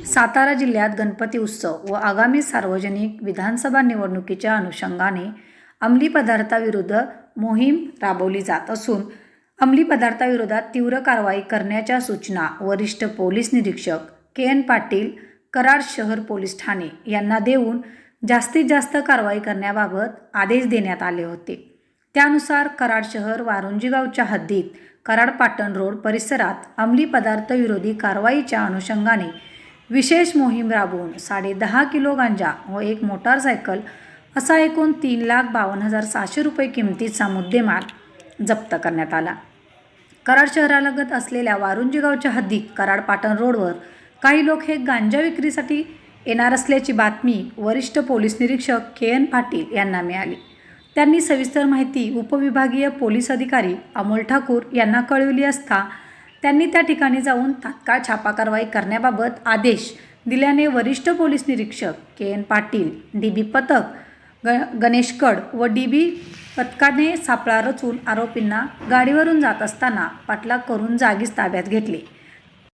सातारा जिल्ह्यात गणपती उत्सव व आगामी सार्वजनिक विधानसभा निवडणुकीच्या अनुषंगाने अंमली पदार्थाविरुद्ध मोहीम राबवली जात असून अंमली पदार्थाविरोधात तीव्र कारवाई करण्याच्या सूचना वरिष्ठ पोलीस निरीक्षक के एन पाटील कराड शहर पोलीस ठाणे यांना देऊन जास्तीत जास्त कारवाई करण्याबाबत आदेश देण्यात आले होते. त्यानुसार कराड शहर वारुंजीगावच्या हद्दीत कराड पाटण रोड परिसरात अंमली पदार्थ विरोधी कारवाईच्या अनुषंगाने विशेष मोहीम राबवून साडेदहा किलो गांजा व एक मोटारसायकल असा एकूण तीन लाख बावन्न हजार सहाशे रुपये किमतीचा मुद्देमाल जप्त करण्यात आला. कराड शहरालगत असलेल्या वारुंजी गावच्या हद्दीत कराड पाटण रोडवर काही लोक हे गांजा विक्रीसाठी येणार असल्याची बातमी वरिष्ठ पोलीस निरीक्षक के एन पाटील यांना मिळाली. त्यांनी सविस्तर माहिती उपविभागीय पोलीस अधिकारी अमोल ठाकूर यांना कळविली असता त्यांनी त्या ठिकाणी जाऊन तात्काळ छापा कारवाई करण्याबाबत आदेश दिल्याने वरिष्ठ पोलीस निरीक्षक K N Patil D B पथक ग गणेश कड व डी बी पथकाने सापळा रचून आरोपींना गाडीवरून जात असताना पाठलाग करून जागीच ताब्यात घेतले.